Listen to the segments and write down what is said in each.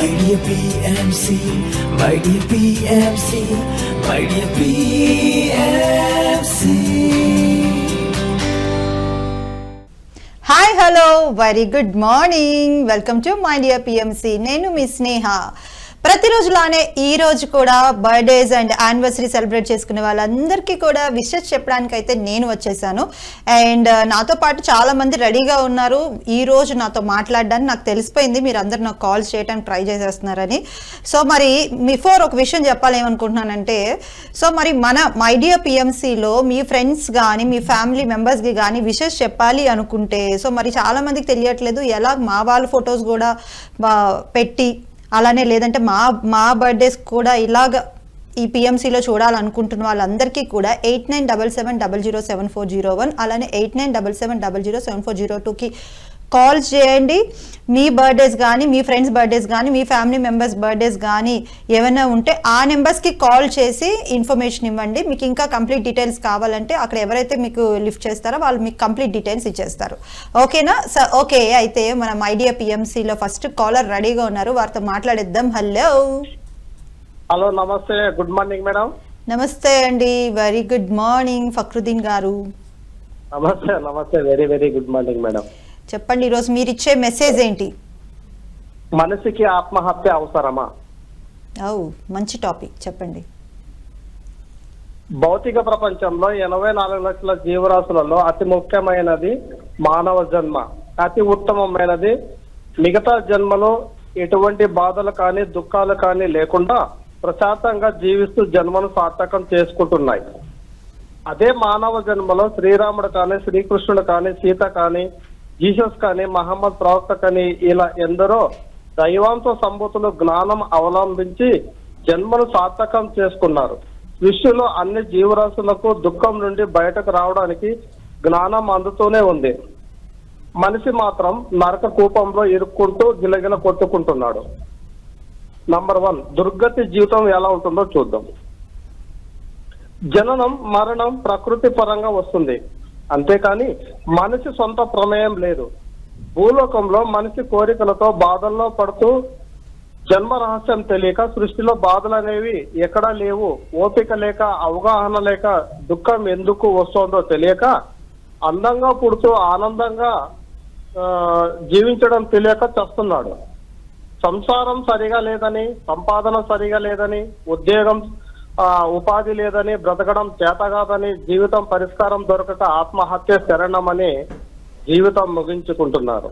My dear PMC, my dear PMC, my dear PMC. Hi hello very good morning welcome to my dear PMC నేను మీ స్నేహ ప్రతిరోజులానే ఈ రోజు కూడా birthdays and anniversary celebrate చేసుకునే వాళ్ళందరికీ కూడా విషెస్ చెప్పడానికి అయితే నేను వచ్చేసాను. అండ్ uh, నాతో పాటు చాలా మంది రెడీగా ఉన్నారు. ఈ రోజు నాతో మాట్లాడడానికి నాకు తెలిసిపోయింది. మీరు అందరు నాకు కాల్ చేయడానికి ట్రై చేసేస్తున్నారని. సో మరి బిఫోర్ ఒక విషయం చెప్పాలి ఏమనుకుంటున్నానంటే సో మరి మన మైడియా పిఎంసీలో మీ ఫ్రెండ్స్ కానీ మీ ఫ్యామిలీ మెంబర్స్కి కానీ విషెస్ చెప్పాలి అనుకుంటే సో మరి చాలా మందికి తెలియట్లేదు. ఎలా మా వాళ్ళ ఫొటోస్ కూడా పెట్టి అలానే లేదంటే మా మా బర్త్డేస్ కూడా ఇలాగ ఈ పిఎంసీలో చూడాలనుకుంటున్న వాళ్ళందరికీ కూడా eight nine double seven double zero seven four zero one అలానే eight nine double seven double zero seven four zero టూకి కాల్ చేయండి. మీ బర్త్డేస్ కానీ మీ ఫ్రెండ్స్ బర్త్డేస్ కానీ మీ ఫ్యామిలీ మెంబర్స్ బర్త్డేస్ కానీ ఏమైనా ఉంటే ఆ నెంబర్స్కి కాల్ చేసి ఇన్ఫర్మేషన్ ఇవ్వండి. మీకు ఇంకా కంప్లీట్ డీటెయిల్స్ కావాలంటే అక్కడ ఎవరైతే మీకు లిఫ్ట్ చేస్తారో వాళ్ళు మీకు కంప్లీట్ డీటెయిల్స్ ఇచ్చేస్తారు. ఓకేనా? సో ఓకే అయితే మన ఐడియా పిఎంసీలో ఫస్ట్ కాలర్ రెడీగా ఉన్నారు. వారితో మాట్లాడేద్దాం. హలో. హలో నమస్తే. Good morning madam. నమస్తే అండి. వెరీ గుడ్ మార్నింగ్ ఫక్రుద్దీన్ గారు. నమస్తే నమస్తే. Very very good morning madam. చెప్పండి ఈరోజు మీరు ఇచ్చే మెసేజ్ ఏంటి? మనిషికి ఆత్మహత్య అవసరమా? ఓ మంచి టాపిక్ చెప్పండి. భౌతిక ప్రపంచంలో ఎనభై నాలుగు లక్షల జీవరాశులలో అతి ముఖ్యమైనది మానవ జన్మ. అతి ఉత్తమమైనది మిగతా జన్మలో ఎటువంటి బాధలు కానీ దుఃఖాలు కానీ లేకుండా ప్రశాంతంగా జీవిస్తూ జన్మను సార్థకం చేసుకుంటున్నాయి. అదే మానవ జన్మలో శ్రీరాముడు కానీ శ్రీకృష్ణుడు కానీ సీత కానీ జీసస్ కానీ మహమ్మద్ ప్రవక్త కానీ ఇలా ఎందరో దైవాంశ సంబూతులు జ్ఞానం అవలంబించి జన్మను సార్థకం చేసుకున్నారు. సృష్టిలో అన్ని జీవరాశులకు దుఃఖం నుండి బయటకు రావడానికి జ్ఞానం అందుతూనే ఉంది. మనిషి మాత్రం నరక కూపంలో ఇరుక్కుంటూ గిలగిల కొట్టుకుంటున్నాడు. నంబర్ వన్ దుర్గతి జీవితం ఎలా ఉంటుందో చూద్దాం. జననం మరణం ప్రకృతి పరంగా వస్తుంది. అంతేకాని మనిషి సొంత ప్రమేయం లేదు. భూలోకంలో మనిషి కోరికలతో బాధల్లో పడుతూ జన్మ రహస్యం తెలియక సృష్టిలో బాధలు అనేవి ఎక్కడా లేవు. ఓపిక లేక అవగాహన లేక దుఃఖం ఎందుకు వస్తుందో తెలియక అందంగా పుడుతూ ఆనందంగా జీవించడం తెలియక చస్తున్నాడు. సంసారం సరిగా లేదని సంపాదన సరిగా లేదని ఉద్యోగం ఉపాధి లేదని బ్రతకడం చేత కాదని జీవితం పరిష్కారం దొరకక ఆత్మహత్య శరణమని జీవితం ముగించుకుంటున్నారు.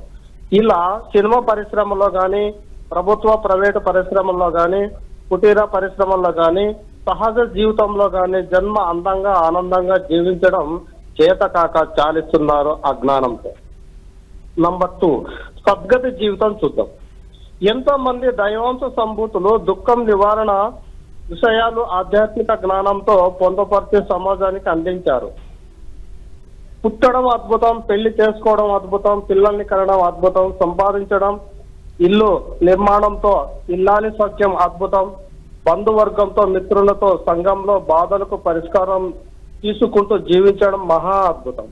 ఇలా సినిమా పరిశ్రమలో కానీ ప్రభుత్వ ప్రైవేటు పరిశ్రమల్లో కానీ కుటీర పరిశ్రమల్లో కానీ సహజ జీవితంలో కానీ జన్మ అందంగా ఆనందంగా జీవించడం చేత కాక చాలిస్తున్నారు అజ్ఞానంతో నంబర్ టూ సద్గతి జీవితం చూద్దాం. ఎంతో మంది దైవాంశ సంభూతులు దుఃఖం నివారణ విషయాలు ఆధ్యాత్మిక జ్ఞానంతో పొందపరిచే సమాజానికి అందించారు. పుట్టడం అద్భుతం పెళ్ళి చేసుకోవడం అద్భుతం పిల్లల్ని కనడం అద్భుతం సంపాదించడం ఇల్లు నిర్మాణంతో ఇల్లాలి సత్యం అద్భుతం బంధువర్గంతో మిత్రులతో సంఘంలో బాధలకు పరిష్కారం తీసుకుంటూ జీవించడం మహా అద్భుతం.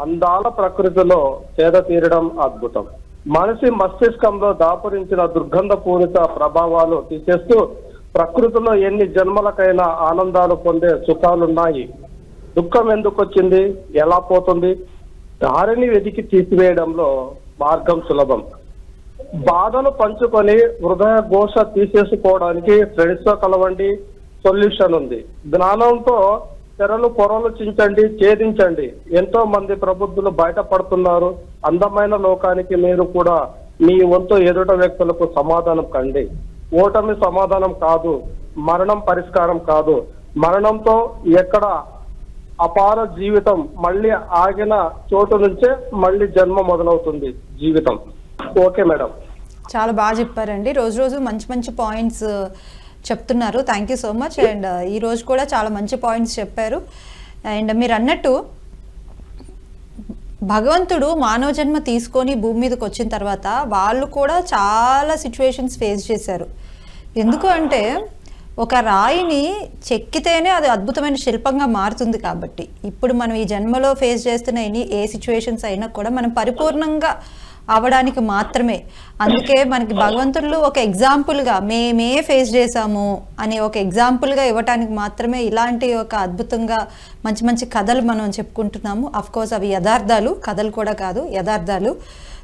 అందాల ప్రకృతిలో చేద తీరడం అద్భుతం. మనిషి మస్తిష్కంలో దాపురించిన దుర్గంధపూరిత ప్రభావాలు తీసేస్తూ ప్రకృతిలో ఎన్ని జన్మలకైనా ఆనందాలు పొందే సుఖాలున్నాయి. దుఃఖం ఎందుకు వచ్చింది? ఎలా పోతుంది? దారిని వెతికి తీసివేయడంలో మార్గం సులభం. బాధలు పంచుకొని హృదయ ఘోష తీసేసుకోవడానికి ఫ్రెండ్స్తో కలవండి. సొల్యూషన్ ఉంది. జ్ఞానంతో తెరలు పొరలు చించండి ఛేదించండి. ఎంతో మంది ప్రబుద్ధులు బయటపడుతున్నారు. అందమైన లోకానికి మీరు కూడా మీ వంతు ఎదుట వ్యక్తులకు సమాధానం కండి. ఓటమి సమాధానం కాదు మరణం పరిష్కారం కాదు. మరణంతో ఎక్కడ అపార జీవితం మళ్ళీ ఆగిన చోటు నుంచే మళ్ళీ జన్మ మొదలవుతుంది జీవితం. Okay madam. చాలా బాగా చెప్పారండి. రోజు రోజు మంచి మంచి పాయింట్స్ uh, చెప్తున్నారు. Thank you so much and ఈ రోజు కూడా చాలా మంచి పాయింట్స్ చెప్పారు. అండ్ మీరు అన్నట్టు భగవంతుడు మానవ జన్మ తీసుకొని భూమి మీదకి వచ్చిన తర్వాత వాళ్ళు కూడా చాలా సిచ్యువేషన్స్ ఫేస్ చేశారు. ఎందుకు అంటే ఒక రాయిని చెక్కితేనే అది అద్భుతమైన శిల్పంగా మారుతుంది కాబట్టి. ఇప్పుడు మనం ఈ జన్మలో ఫేస్ చేస్తున్న ఎన్ని ఏ సిచ్యువేషన్స్ అయినా కూడా మనం పరిపూర్ణంగా అవడానికి మాత్రమే. అందుకే మనకి భగవంతుళ్ళు ఒక ఎగ్జాంపుల్గా మేమే ఫేస్ చేసాము అనే ఒక ఎగ్జాంపుల్గా ఇవ్వటానికి మాత్రమే ఇలాంటి ఒక అద్భుతంగా మంచి మంచి కథలు మనం చెప్పుకుంటున్నాము. అఫ్ కోర్స్ అవి యథార్థాలు కథలు కూడా కాదు యథార్థాలు.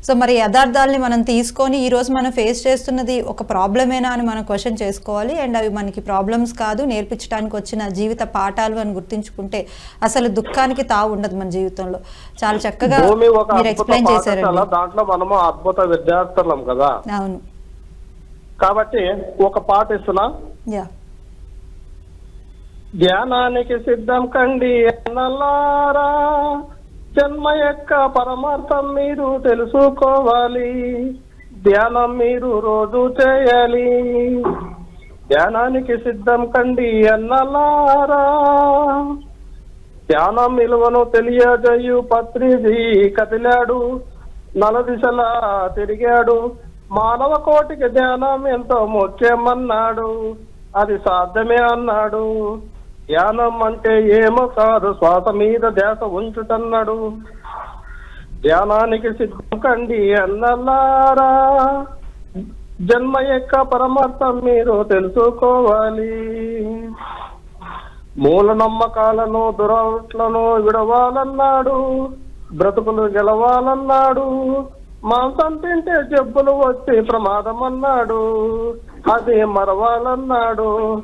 సో మరి యథార్థాలని మనం తీసుకొని ఈరోజు మనం ఫేస్ చేస్తున్నది ఒక ప్రాబ్లమేనా అని మనం క్వశ్చన్ చేసుకోవాలి. అండ్ అవి మనకి ప్రాబ్లమ్స్ కాదు. నేర్పించడానికి వచ్చిన జీవిత పాఠాలు అని గుర్తుంచుకుంటే అసలు దుఃఖానికి తావు ఉండదు మన జీవితంలో. చాలా చక్కగా మీరు ఎక్స్ప్లెయిన్ చేశారండి. దాంట్లో మనము అద్భుత విద్యార్థులం కదా. అవును. కాబట్టి ఒక పాట ఇస్తున్నా ధ్యానానికి సిద్ధం కండి అన్నలారా. జన్మ యొక్క పరమార్థం మీరు తెలుసుకోవాలి. ధ్యానం మీరు రోజు చేయాలి. ధ్యానానికి సిద్ధం కండి అన్నలారా. ధ్యానం విలువను తెలియజేయు పత్రిజీ కదిలాడు నలదిశలా తిరిగాడు. మానవ కోటికి ధ్యానం ఎంతో ముఖ్యమన్నాడు. అది సాధ్యమే అన్నాడు. ధ్యానం అంటే ఏమో కాదు శ్వాస మీద ధ్యాస ఉంచుటన్నాడు ధ్యానానికి సిద్ధం కండి అన్నలారా. జన్మ యొక్క పరమార్థం మీరు తెలుసుకోవాలి. మూల నమ్మకాలను దురవట్లను విడవాలన్నాడు. బ్రతుకులు గెలవాలన్నాడు. మాంసం తింటే జబ్బులు వచ్చి ప్రమాదం అన్నాడు అది మరవాలన్నాడు.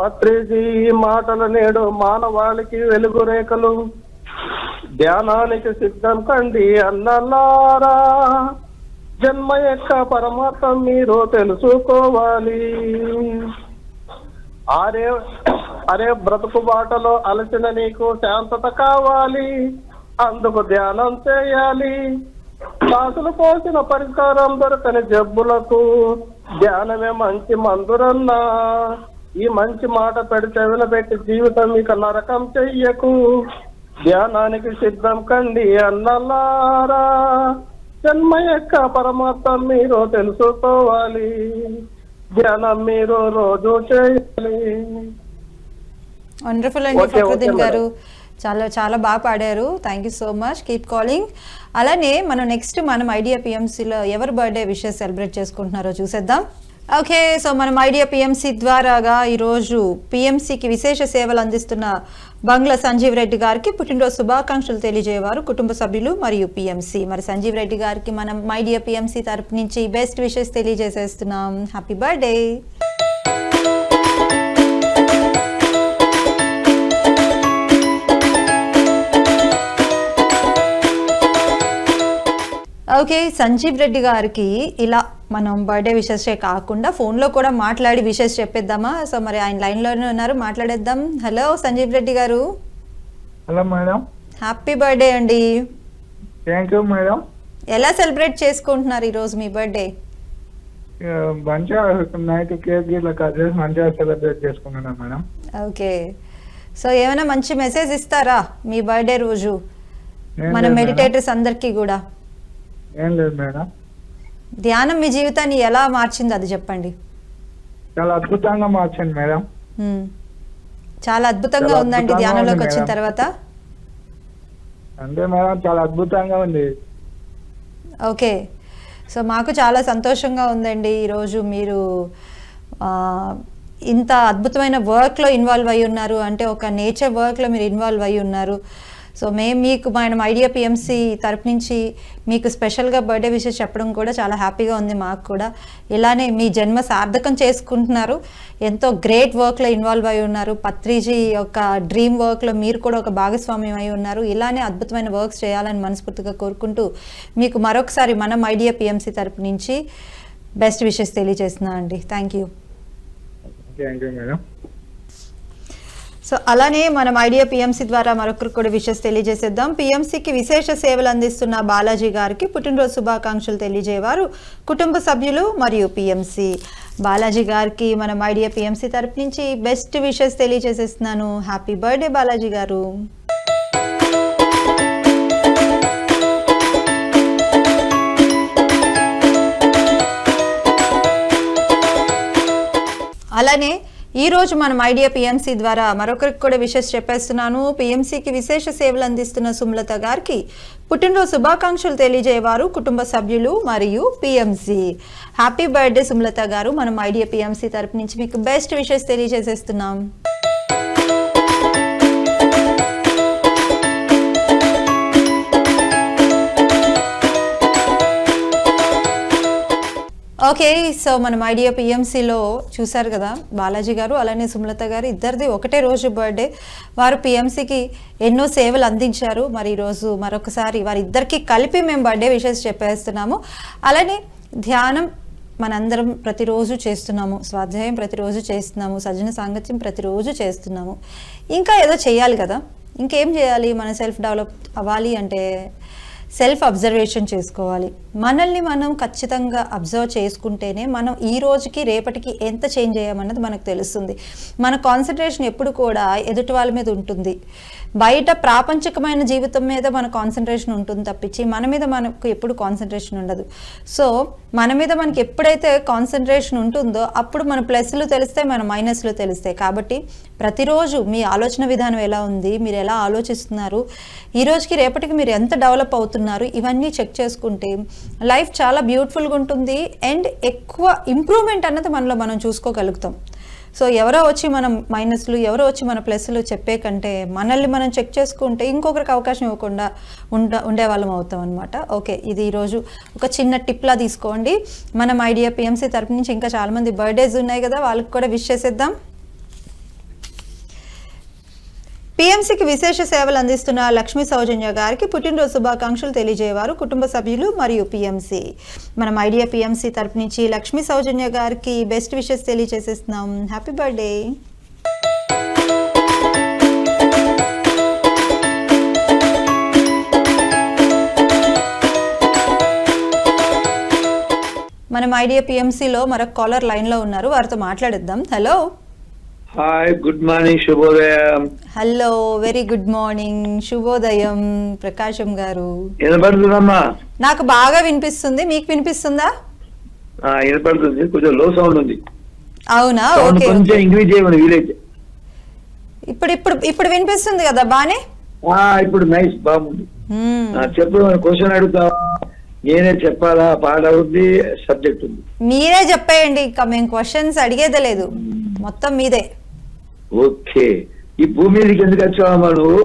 పత్రిజీ మాటలు నేడు మానవాళికి వెలుగు రేఖలు ధ్యానానికి సిద్ధం కండి అన్నలారా. జన్మ యొక్క పరమాత్మ మీరు తెలుసుకోవాలి. అరే అరే బ్రతుకు బాటలో అలసిన నీకు శాంతత కావాలి. అందుకు ధ్యానం చేయాలి. కాసులు పోసిన పరిష్కారం దొరకని జబ్బులకు ధ్యానమే మంచి మందురన్నా. ఈ మంచి మాట పెడితే వినబెట్టి జీవితం ఇక నరకం చెయ్యకు. ధ్యానానికి సిద్ధం కండి అన్నలారా. జన్మ యొక్క పరమార్థం మీరు తెలుసుకోవాలి. ధ్యానం మీరు రోజు చేయాలి. వండర్ఫుల్ అండి ఫక్రుద్దీన్. గారు. చాలా చాలా బాగా పాడారు. Thank you so much keep calling అలానే మనం నెక్స్ట్ మనం ఐడియా పిఎంసీలో ఎవరి బర్త్డే విషెస్ సెలబ్రేట్ చేసుకుంటున్నారో చూసేద్దాం. ఓకే సో మనం ఐడియా పిఎంసి ద్వారాగా ఈరోజు పిఎంసికి విశేష సేవలు అందిస్తున్న బంగ్లా సంజీవ్ రెడ్డి గారికి పుట్టినరోజు శుభాకాంక్షలు తెలియజేవారు కుటుంబ సభ్యులు మరియు పిఎంసి. మరి సంజీవ్ రెడ్డి గారికి మనం మైడియా పిఎంసి తరపు నుంచి best wishes తెలియజేసేస్తున్నాం. Happy birthday! Okay Sanjeev Reddy గారికి ఇలా మనం బర్త్డే విషెస్ కాకుండా ఫోన్లో కూడా మాట్లాడి విషెస్ చెప్పేద్దామా? సో మరి ఆయన లైన్లోనే ఉన్నారు మాట్లాడేద్దాం. హలో సంజీవ్ రెడ్డి గారు. హలో మేడం హ్యాపీ బర్త్డే అండి. థ్యాంక్ యూ మేడం ఎలా సెలబ్రేట్ చేసుకుంటున్నారు ఈరోజు మీ బర్త్డే మంచిగా నైట్ కేక్ ఇట్లా కట్ చేసి మంచిగా సెలబ్రేట్ చేసుకున్నాను మేడం ఓకే. సో ఏమైనా మంచి మెసేజ్ ఇస్తారా మీ బర్త్డే రోజు? మన. మెడిటేటర్స్ అందరికీ కూడా. ఏం లేదు మేడం ధ్యానం మీ జీవితాన్ని ఎలా మార్చింది అది చెప్పండి. చాలా అద్భుతంగా మార్చండి మేడం. చాలా అద్భుతంగా ఉందండి ధ్యానంలోకి వచ్చిన. తర్వాత. అంతే మేడం చాలా అద్భుతంగా ఉంది. ఓకే. సో మాకు చాలా సంతోషంగా ఉందండి ఈరోజు మీరు ఇంత అద్భుతమైన వర్క్లో ఇన్వాల్వ్ అయి ఉన్నారు. అంటే ఒక నేచర్ వర్క్లో మీరు ఇన్వాల్వ్ అయి ఉన్నారు. సో మేము మీకు మనం ఐడియా పిఎంసి తరపు నుంచి మీకు స్పెషల్గా బర్త్డే విషెస్ చెప్పడం కూడా చాలా హ్యాపీగా ఉంది మాకు కూడా. ఇలానే మీ జన్మ సార్థకం చేసుకుంటున్నారు. ఎంతో గ్రేట్ వర్క్లో ఇన్వాల్వ్ అయి ఉన్నారు. పత్రిజీ యొక్క డ్రీమ్ వర్క్లో మీరు కూడా ఒక భాగస్వామ్యం అయి ఉన్నారు. ఇలానే అద్భుతమైన వర్క్స్ చేయాలని మనస్ఫూర్తిగా కోరుకుంటూ మీకు మరొకసారి మనం ఐడియా పిఎంసి తరపు నుంచి బెస్ట్ విషెస్ తెలియజేస్తున్నా అండి. Thank you thank you madam so అలానే మనం ఐడియా పిఎంసీ ద్వారా మరొకరు కూడా విషెస్ తెలియజేసేద్దాం. పిఎంసికి విశేష సేవలు అందిస్తున్న బాలాజీ గారికి పుట్టినరోజు శుభాకాంక్షలు తెలియజేవారు కుటుంబ సభ్యులు మరియు పిఎంసీ బాలాజీ గారికి మనం ఐడియా పిఎంసీ తరపు నుంచి బెస్ట్ విషెస్ తెలియజేసేస్తున్నాను. హ్యాపీ బర్త్డే బాలాజీ గారు. అలానే ఈ రోజు మనం ఐడియా పిఎంసీ ద్వారా మరొకరికి కూడా విషెస్ చెప్పేస్తున్నాను. పిఎంసీకి విశేష సేవలు అందిస్తున్న సుమలత గారికి పుట్టినరోజు శుభాకాంక్షలు తెలియజేయవారు కుటుంబ సభ్యులు మరియు పిఎంసీ హ్యాపీ బర్త్డే సుమలత గారు. మనం ఐడియా పిఎంసీ తరపు నుంచి మీకు బెస్ట్ విషెస్ తెలియజేసేస్తున్నాం. ఓకే సో మనం ఐడియా పిఎంసీలో చూశారు కదా బాలాజీ గారు అలానే సుమలత గారు ఇద్దరిది ఒకటే రోజు బర్త్డే వారు పిఎంసీకి ఎన్నో సేవలు అందించారు. మరి ఈరోజు మరొకసారి వారిద్దరికీ కలిపి మేము బర్త్డే విషెస్ చెప్పేస్తున్నాము. అలానే ధ్యానం మనందరం ప్రతిరోజు చేస్తున్నాము. స్వాధ్యాయం ప్రతిరోజు చేస్తున్నాము. సజ్జన సాంగత్యం ప్రతిరోజు చేస్తున్నాము. ఇంకా ఏదో చేయాలి కదా. ఇంకేం చేయాలి? మన సెల్ఫ్ డెవలప్ అవ్వాలి అంటే సెల్ఫ్ అబ్జర్వేషన్ చేసుకోవాలి. మనల్ని మనం ఖచ్చితంగా అబ్జర్వ్ చేసుకుంటేనే మనం ఈ రోజుకి రేపటికి ఎంత చేంజ్ అయ్యామన్నది మనకు తెలుస్తుంది. మన కాన్సన్ట్రేషన్ ఎప్పుడు కూడా ఎదుటి వాళ్ళ మీద ఉంటుంది. బయట ప్రాపంచికమైన జీవితం మీద మన కాన్సన్ట్రేషన్ ఉంటుంది తప్పించి మన మీద మనకు ఎప్పుడు కాన్సన్ట్రేషన్ ఉండదు. సో మన మీద మనకి ఎప్పుడైతే కాన్సన్ట్రేషన్ ఉంటుందో అప్పుడు మన ప్లస్లు తెలిస్తే మన మైనస్లు తెలుస్తాయి. కాబట్టి ప్రతిరోజు మీ ఆలోచన విధానం ఎలా ఉంది? మీరు ఎలా ఆలోచిస్తున్నారు? ఈ రోజుకి రేపటికి మీరు ఎంత డెవలప్ అవుతున్నారు? ఇవన్నీ చెక్ చేసుకుంటే లైఫ్ చాలా బ్యూటిఫుల్గా ఉంటుంది. అండ్ ఎక్కువ ఇంప్రూవ్మెంట్ అన్నది మనలో మనం చూసుకోగలుగుతాం. సో ఎవరో వచ్చి మనం మైనస్లు ఎవరో వచ్చి మన ప్లస్లు చెప్పే కంటే మనల్ని మనం చెక్ చేసుకుంటే ఇంకొకరికి అవకాశం ఇవ్వకుండా ఉండ ఉండేవాళ్ళం అవుతాం అనమాట ఓకే ఇది ఈరోజు ఒక చిన్న టిప్లా తీసుకోండి. మనం ఐడియా పిఎంసీ తరపు నుంచి ఇంకా చాలామంది బర్త్డేస్ ఉన్నాయి కదా వాళ్ళకి కూడా విష్ చేసేద్దాం. టీఎంసీకి విశేష సేవలు అందిస్తున్న లక్ష్మీ సౌజన్య గారికి పుట్టినరోజు శుభాకాంక్షలు తెలియజేవారు కుటుంబ సభ్యులు మరియు పిఎంసి. మనం ఐడియా పిఎంసి తరపు నుంచి లక్ష్మీ సౌజన్య గారికి బెస్ట్ విషెస్ తెలియజేసేస్తున్నాం. హ్యాపీ బర్త్డే మనం ఐడియా పిఎంసీలో మరొక కాలర్ లైన్లో ఉన్నారు. వారితో మాట్లాడిద్దాం. హలో హాయ్ గుడ్ మార్నింగ్ శుభోదయం హలో వెరీ గుడ్ మార్నింగ్ శుభోదయం ప్రకాశం గారు వినపడుతుందమ్మా నాకు బాగా వినిపిస్తుంది మీకు వినిపిస్తుందా? ఆ, వినపడుతుంది కొంచెం లో సౌండ్ ఉంది. అవునా? ఓకే కొంచెం ఇంక్రీజ్ చేయమని వీలైతే. ఇప్పుడు ఇప్పుడు ఇప్పుడు వినిపిస్తుంది కదా బానే? ఆ, ఇప్పుడు నైస్ బాగుంది. ఆ, చెప్పు క్వశ్చన్ అడుగుతా నేనే చెప్పాలా? పాట ఉంది సబ్జెక్ట్ ఉంది. మీరే చెప్పేయండి ఇంకా మేము క్వశ్చన్స్ అడిగేదే లేదు. మొత్తం మీదే. ఓకే. ఈ భూమి మీదకి ఎందుకు వచ్చావమ్మా నువ్వు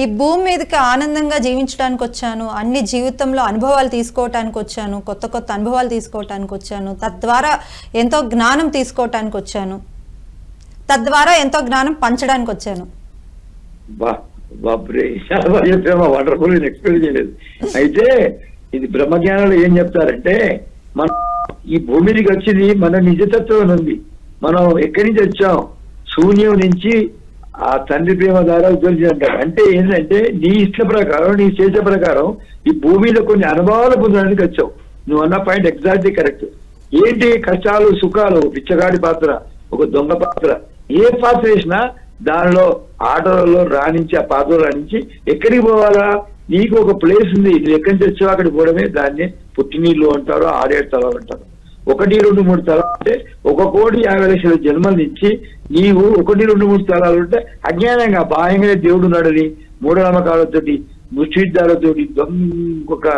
ఈ భూమి మీదకి ఆనందంగా జీవించడానికి వచ్చాను అన్ని జీవితంలో అనుభవాలు తీసుకోవటానికి వచ్చాను కొత్త కొత్త అనుభవాలు తీసుకోవటానికి వచ్చాను తద్వారా ఎంతో జ్ఞానం తీసుకోవటానికి వచ్చాను తద్వారా ఎంతో జ్ఞానం పంచడానికి వచ్చాను. బా బాప్రే చాలా బాగా చెప్పామా వండర్ఫుల్ నేను ఎక్స్పెక్ట్ చేయలేదు. అయితే ఇది బ్రహ్మజ్ఞానంలో ఏం చెప్తారంటే మన ఈ భూమి మీదకి వచ్చింది మన నిజతత్వం ఉంది. మనం ఎక్కడి నుంచి వచ్చాం? శూన్యం నుంచి ఆ తండ్రి ప్రేమ ద్వారా ఉద్ధరించి అంటే ఏంటంటే నీ ఇష్ట ప్రకారం నీ చేసే ప్రకారం ఈ భూమిలో కొన్ని అనుభవాలు పొందడానికి వచ్చావు. నువ్వు అన్న పాయింట్ ఎగ్జాక్ట్లీ కరెక్ట్ ఏంటి కష్టాలు సుఖాలు? పిచ్చగాడి పాత్ర ఒక దొంగ పాత్ర. ఏ పాత్ర వేసినా దానిలో ఆటలలో రాణించి ఆ పాత్రలో రాణించి ఎక్కడికి పోవాలా? నీకు ఒక ప్లేస్ ఉంది. నువ్వు ఎక్కడి నుంచి వచ్చావు అక్కడికి పోవడమే దాన్ని పుట్టినీళ్ళు అంటారు ఆరేడు అంటారు. ఒకటి రెండు మూడు తరాలు అంటే ఒక కోటి యాభై లక్షల జన్మలు ఇచ్చి నీవు ఒకటి రెండు మూడు స్థలాలు ఉంటే అజ్ఞానంగా బాహ్యంగానే దేవుడు ఉన్నాడని మూఢనమ్మకాలతోటి ముష్టిద్దాలతోటి ఒక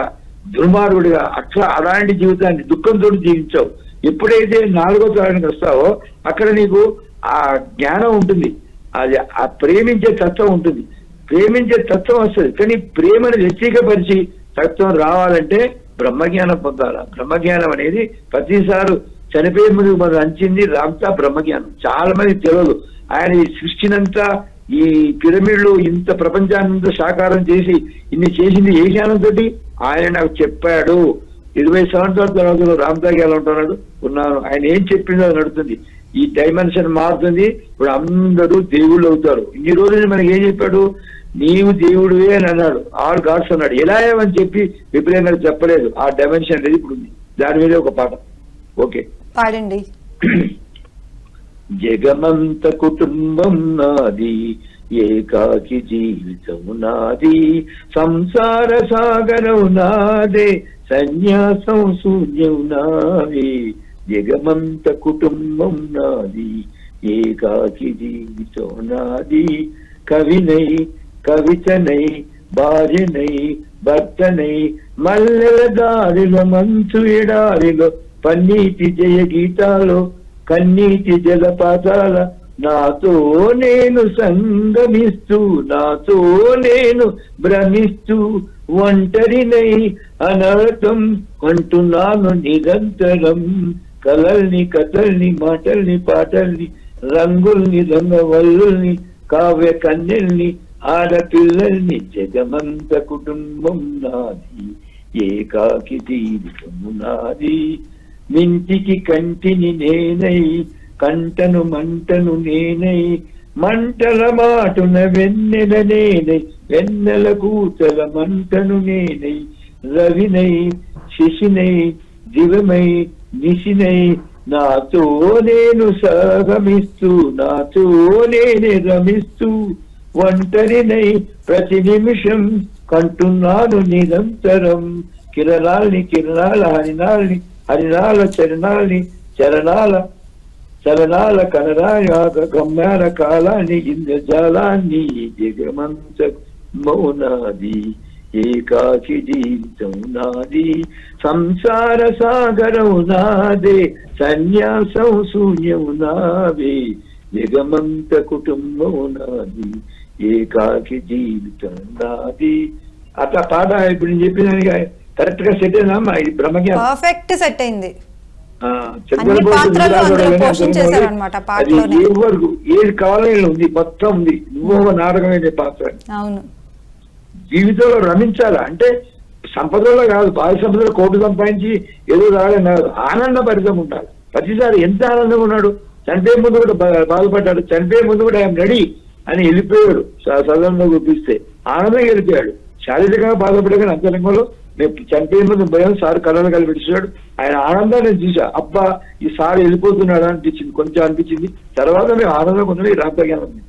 దుర్మార్గుడిగా అట్లా అలాంటి జీవితాన్ని దుఃఖంతో జీవించావు. ఎప్పుడైతే నాలుగో తరానికి వస్తావో అక్కడ నీకు ఆ జ్ఞానం ఉంటుంది. అది ఆ ప్రేమించే తత్వం ఉంటుంది. ప్రేమించే తత్వం వస్తుంది. కానీ ప్రేమను వ్యక్తీకపరిచి తత్వం రావాలంటే బ్రహ్మజ్ఞానం పొందాల? బ్రహ్మజ్ఞానం అనేది ప్రతిసారి చనిపోయే ముందు మనం అంచింది రామ్తా బ్రహ్మజ్ఞానం. చాలా మంది తెలియదు. ఆయన ఈ సృష్టినంతా ఈ పిరమిడ్లు ఇంత ప్రపంచాన్ని సాకారం చేసి ఇన్ని చేసింది ఏ జ్ఞానంతోటి ఆయన నాకు చెప్పాడు. ఇరవై సంవత్సరాల తర్వాత రామ్తాకి ఎలా ఉంటున్నాడు ఉన్నాను. ఆయన ఏం చెప్పిందో అది నడుతుంది. ఈ డైమెన్షన్ మారుతుంది. ఇప్పుడు అందరూ దేవుళ్ళు అవుతారు. ఇన్ని రోజులు మనకి ఏం చెప్పాడు? నీవు దేవుడివే అని అన్నాడు. ఆల్ గాడ్స్ అన్నాడు. ఎలా ఏమని చెప్పి విపరీతంగా చెప్పలేదు. ఆ డైమెన్షన్ అనేది ఇప్పుడు ఉంది. దాని మీద ఒక పాట ఓకే. పాడండి. జగమంత కుటుంబం నాది ఏకాకి జీవితం నాది సంసార సాగరం నాదే సన్యాసం శూన్యం నాది. జగమంత కుటుంబం నాది ఏకాకి జీవితం నాది కవినై కవితనై భార్యనై భర్తనై మల్లెల దారిలో మంచు ఎడారిలో పన్నీటి జయ గీతాలో కన్నీటి జలపాతాల నాతో నేను సంగమిస్తూ నాతో నేను భ్రమిస్తూ ఒంటరినై అనర్థం అంటున్నాను నిరంతరం. కలల్ని కథల్ని మాటల్ని పాటల్ని రంగుల్ని రంగవల్లుల్ని కావ్య కన్నెల్ని ఆడపిల్లల్ని జగమంత కుటుంబం నాది ఏకాకి జీవితము నాది. మింటికి కంటిని నేనై కంటను మంటను నేనై మంటల మాటున వెన్నెల నేనై వెన్నెల కూతల మంటను నేనై రవినై శిశినై దివమై నిశినై నాతో నేను సగమిస్తూ నాతో నేనే రమిస్తూ ఒంటరినై ప్రతి నిమిషం కంటున్నాను నిరంతరం. కిరణాల్ని కిరణాల హరినాల్ని హరినాల చరణాల్ని చరణాల చరణాల కనరాయాగ గమ్యాల కాలాన్ని ఇంద్రజాలాన్ని జగమంత మౌనాది ఏకాకి జీవితం నాది. సంసార సాగరం నాదే సన్యాసం శూన్యం నావే జగమంత కుటుంబం నాది. ఏకాకి జీవితం నాది. అట్లా పాట ఇప్పుడు నేను చెప్పిన కరెక్ట్గా సెట్ అయినా ఇది బ్రహ్మజ్ఞానం. పర్ఫెక్ట్ సెట్ అయింది. అది. ఏ వరకు ఏది కావాలని ఉంది మొత్తం ఉంది. నువ్వు నాటకమైన పాత్ర. అవును. జీవితంలో రమించాలా? అంటే సంపదలో కాదు బాధ సంపదలో కోటి సంపాదించి ఏదో రాలని కాదు ఆనంద పరితం ఉండాలి ప్రతిసారి ఎంత ఆనందంగా ఉన్నాడు? చనిపోయే ముందు కూడా బాధపడ్డాడు చనిపోయే ముందు కూడా ఆయన రెడీ అని వెళ్ళిపోయాడు. సదనంలో చూపిస్తే ఆనందంగా వెళ్ళిపోయాడు. శారీరకంగా బాధపడగానే అంతరంగంలో నేను చనిపోయిన ముందు భయం సార్ కళలు కలిపించాడు ఆయన ఆనందాన్ని నేను చూసా అబ్బా ఈ సార్ వెళ్ళిపోతున్నాడు అనిపించింది. కొంచెం అనిపించింది. తర్వాత మేము ఆనందంగా ఉన్నాం ఈ రామతజ్ఞానం వచ్చింది.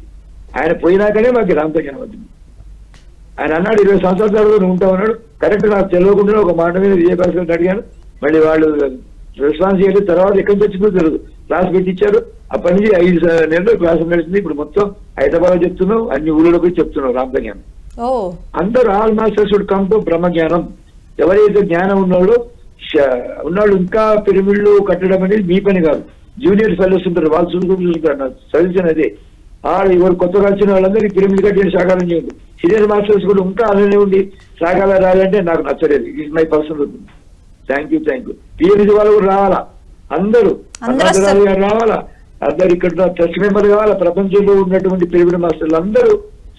ఆయన పోయినాకనే మాకు రామతజ్ఞానం వచ్చింది. ఆయన అన్నాడు ఇరవై సంవత్సరాల తర్వాత నువ్వు ఉంటావు అన్నాడు. కరెక్ట్ నాకు తెలియకుండా ఒక మాట మీద విజయభాస్కర్ అడిగాను. మళ్ళీ వాళ్ళు రెస్పాన్స్ చేయలేదు తర్వాత ఎక్కడి నుంచి వచ్చిందో తెలియదు క్లాస్ పెట్టించారు అప్పటి నుంచి ఐదు నెలలు క్లాస్ నడిచింది ఇప్పుడు మొత్తం హైదరాబాద్ చెప్తున్నావు అన్ని ఊళ్ళో పోయి చెప్తున్నావు రామజ్ఞానం అందరూ all masters would come to బ్రహ్మజ్ఞానం ఎవరైతే జ్ఞానం ఉన్నాడో ఉన్నాడు ఇంకా పిరమిడ్లు కట్టడం అనేది మీ పని కాదు జూనియర్ ఫెలోస్ ఉంటారు వాళ్ళు చూసుకుని చూసుకుంటారు నాకు సజెషన్ అదే ఆడు ఎవరు కొత్తగా వచ్చిన వాళ్ళందరికీ పిరమిడ్ కట్టి సాకారం చేయండి సీనియర్ మాస్టర్స్ కూడా ఇంకా అలానే ఉండి సాకారం రాయాలంటే నాకు నచ్చలేదు it my personal thank you thank you PMC వాళ్ళు కూడా రావాలా అందరూ. అన్నారావు గారు రావాలా అందరు ఇక్కడ ట్రస్ట్ మెంబర్ కావాలా? ప్రపంచంలో ఉన్నటువంటి పిరమిడ్ మాస్టర్లు అందరూ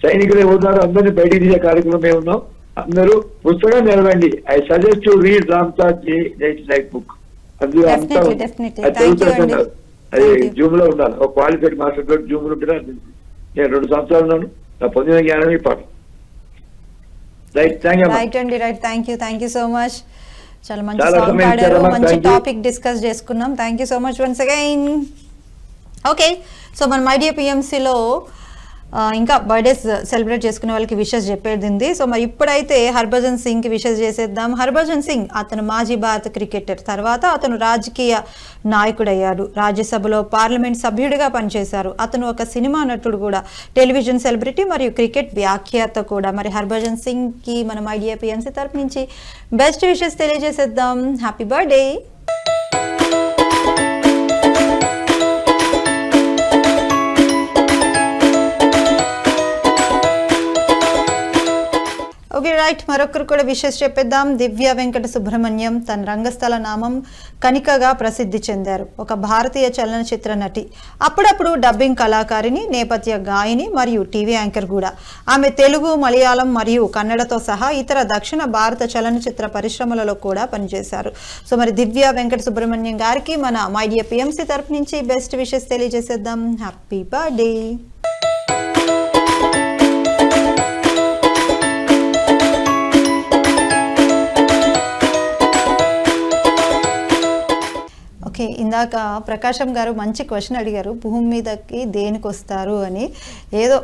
సైనికులే ఉన్నారు అందరినీ బయటికి తీసే కార్యక్రమమే ఉన్నాం. అందరూ పుస్తకం చదవండి. I suggest to read Ram Taj like book. అది అంతా. జూమ్లో ఉండాలి. ఒక క్వాలిఫైడ్ మాస్టర్ తోటి జూమ్లో ఉంటే నేను రెండు సంవత్సరాలు ఉన్నాను. నా పొందిన జ్ఞానం ఈ పాట రైట్ థ్యాంక్ యూ రైట్ అండి right thank you thank you so much చాలా మంచి సాంగ్ పాడారు. మంచి. టాపిక్ డిస్కస్ చేసుకున్నాం thank you so much once again okay so మన మైడియా పిఎంసీలో ఇంకా బర్త్డేస్ సెలబ్రేట్ చేసుకునే వాళ్ళకి విషెస్ చెప్పేది సో మరి ఇప్పుడైతే హర్భజన్ సింగ్కి విషెస్ చేసేద్దాం. హర్భజన్ సింగ్ అతను మాజీ భారత క్రికెటర్ తర్వాత అతను రాజకీయ నాయకుడయ్యాడు. రాజ్యసభలో పార్లమెంట్ సభ్యుడిగా పనిచేశారు. అతను ఒక సినిమా నటుడు కూడా. టెలివిజన్ సెలబ్రిటీ మరియు క్రికెట్ వ్యాఖ్యాత కూడా. మరి హర్భజన్ సింగ్కి మనం ఐడియా పిఎంసీ తరపు నుంచి బెస్ట్ విషెస్ తెలియజేసేద్దాం. హ్యాపీ బర్త్డే ఓకే రైట్ మరొకరు కూడా విషెస్ చెప్పేద్దాం. దివ్య వెంకట సుబ్రహ్మణ్యం తన రంగస్థల నామం కనికగా ప్రసిద్ధి చెందారు. ఒక భారతీయ చలనచిత్ర నటి. అప్పుడప్పుడు డబ్బింగ్ కళాకారిణి నేపథ్య గాయని మరియు టీవీ యాంకర్ కూడా. ఆమె తెలుగు మలయాళం మరియు కన్నడతో సహా ఇతర దక్షిణ భారత చలనచిత్ర పరిశ్రమలలో కూడా పనిచేశారు. సో మరి దివ్య వెంకట సుబ్రహ్మణ్యం గారికి మన మైడియా పిఎంసీ తరపు నుంచి బెస్ట్ విషెస్ తెలియజేసేద్దాం. హ్యాపీ బర్త్డే ఓకే ఇందాక ప్రకాశం గారు మంచి క్వశ్చన్ అడిగారు భూమి మీదకి దేనికి వస్తారు? అని. ఏదో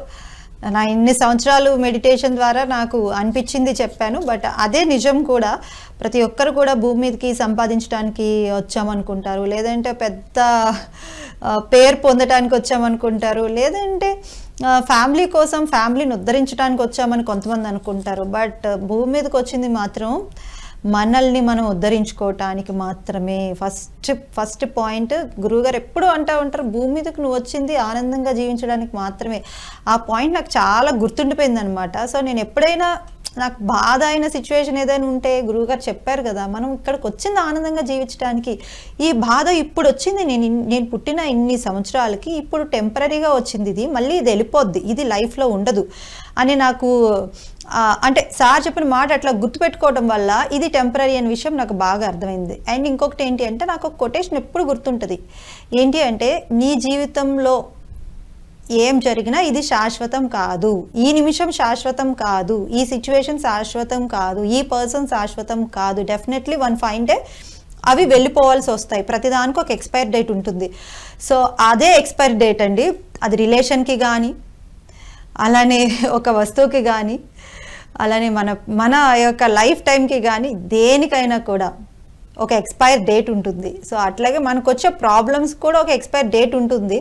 నా ఇన్ని సంవత్సరాలు మెడిటేషన్ ద్వారా నాకు అనిపించింది చెప్పాను బట్ అదే నిజం కూడా. ప్రతి ఒక్కరు కూడా భూమి మీదకి సంపాదించడానికి వచ్చామనుకుంటారు లేదంటే పెద్ద పేరు పొందడానికి వచ్చామనుకుంటారు లేదంటే ఫ్యామిలీ కోసం ఫ్యామిలీని ఉద్ధరించడానికి వచ్చామని కొంతమంది అనుకుంటారు. బట్ భూమి మీదకి వచ్చింది మాత్రం మనల్ని మనం ఉద్ధరించుకోవటానికి మాత్రమే. ఫస్ట్ ఫస్ట్ పాయింట్ గురువుగారు ఎప్పుడూ అంటూ ఉంటారు భూమి మీదకి నువ్వు వచ్చింది ఆనందంగా జీవించడానికి మాత్రమే. ఆ పాయింట్ నాకు చాలా గుర్తుండిపోయింది అనమాట సో నేను ఎప్పుడైనా నాకు బాధ అయిన సిచ్యువేషన్ ఏదైనా ఉంటే గురువుగారు చెప్పారు కదా మనం ఇక్కడికి వచ్చింది ఆనందంగా జీవించడానికి ఈ బాధ ఇప్పుడు వచ్చింది నేను నేను పుట్టిన ఇన్ని సంవత్సరాలకి ఇప్పుడు టెంపరీగా వచ్చింది ఇది మళ్ళీ ఇది వెళ్ళిపోద్ది ఇది లైఫ్లో ఉండదు. అని నాకు అంటే సార్ చెప్పిన మాట అట్లా గుర్తుపెట్టుకోవడం వల్ల ఇది టెంపరీ అనే విషయం నాకు బాగా అర్థమైంది. అండ్ ఇంకొకటి ఏంటి అంటే నాకు ఒక కొటేషన్ ఎప్పుడు గుర్తుంటుంది. ఏంటి అంటే నీ జీవితంలో ఏం జరిగినా ఇది శాశ్వతం కాదు. ఈ నిమిషం శాశ్వతం కాదు. ఈ సిచ్యువేషన్ శాశ్వతం కాదు. ఈ పర్సన్ శాశ్వతం కాదు. డెఫినెట్లీ వన్ ఫైన్ డే అవి వెళ్ళిపోవాల్సి వస్తాయి. ప్రతిదానికి ఒక ఎక్స్పైర్ డేట్ ఉంటుంది. సో అదే ఎక్స్పైర్ డేట్ అండి. అది రిలేషన్కి కానీ అలానే ఒక వస్తువుకి కానీ అలానే మన మన యొక్క లైఫ్ టైంకి కానీ దేనికైనా కూడా ఒక ఎక్స్పైర్ డేట్ ఉంటుంది. సో అట్లాగే మనకు వచ్చే ప్రాబ్లమ్స్ కూడా ఒక ఎక్స్పైర్ డేట్ ఉంటుంది.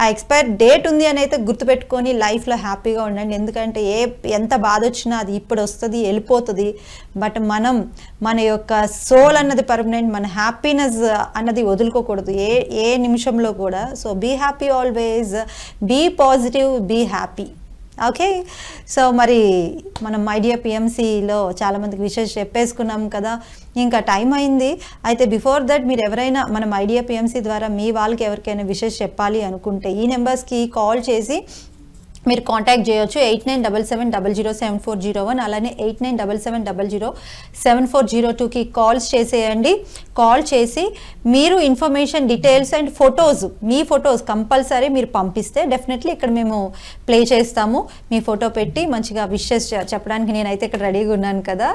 ఆ ఎక్స్పైర్ డేట్ ఉంది అని అయితే గుర్తుపెట్టుకొని లైఫ్లో హ్యాపీగా ఉండండి. ఎందుకంటే ఏ ఎంత బాధ వచ్చినా అది ఇప్పుడు వస్తుంది వెళ్ళిపోతుంది. బట్ మనం మన యొక్క సోల్ అన్నది పర్మనెంట్ మన హ్యాపీనెస్ అన్నది వదులుకోకూడదు. ఏ ఏ నిమిషంలో కూడా. So be happy always. Be positive be happy. Okay. So మరి మనం ఐడియా పిఎంసిలో చాలామందికి విషెస్ చెప్పేసుకున్నాం కదా. ఇంకా టైం అయింది. అయితే బిఫోర్ దట్ మీరు ఎవరైనా మనం ఐడియా పిఎంసి ద్వారా మీ వాళ్ళకి ఎవరికైనా విషెస్ చెప్పాలి అనుకుంటే ఈ నెంబర్స్కి కాల్ చేసి మీరు కాంటాక్ట్ చేయొచ్చు. Eight nine double seven double zero seven four zero one అలానే eight nine double seven double zero seven four zero టూకి కాల్స్ చేసేయండి. కాల్ చేసి మీరు ఇన్ఫర్మేషన్ డీటెయిల్స్ అండ్ ఫొటోస్ మీ ఫొటోస్ కంపల్సరీ మీరు పంపిస్తే డెఫినెట్లీ ఇక్కడ మేము ప్లే చేస్తాము. మీ ఫోటో పెట్టి మంచిగా విషెస్ చెప్పడానికి నేనైతే ఇక్కడ రెడీగా ఉన్నాను కదా.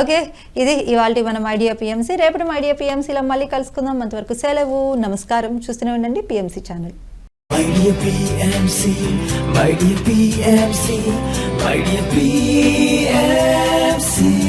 ఓకే ఇది ఇవాళ మనం ఐడియా పిఎంసీ రేపటి ఐడియా పిఎంసీలో మళ్ళీ కలుసుకుందాం. అంతవరకు సెలవు నమస్కారం. చూస్తూనే ఉండండి PMC channel Dear PMC, dear PMC, dear PMC.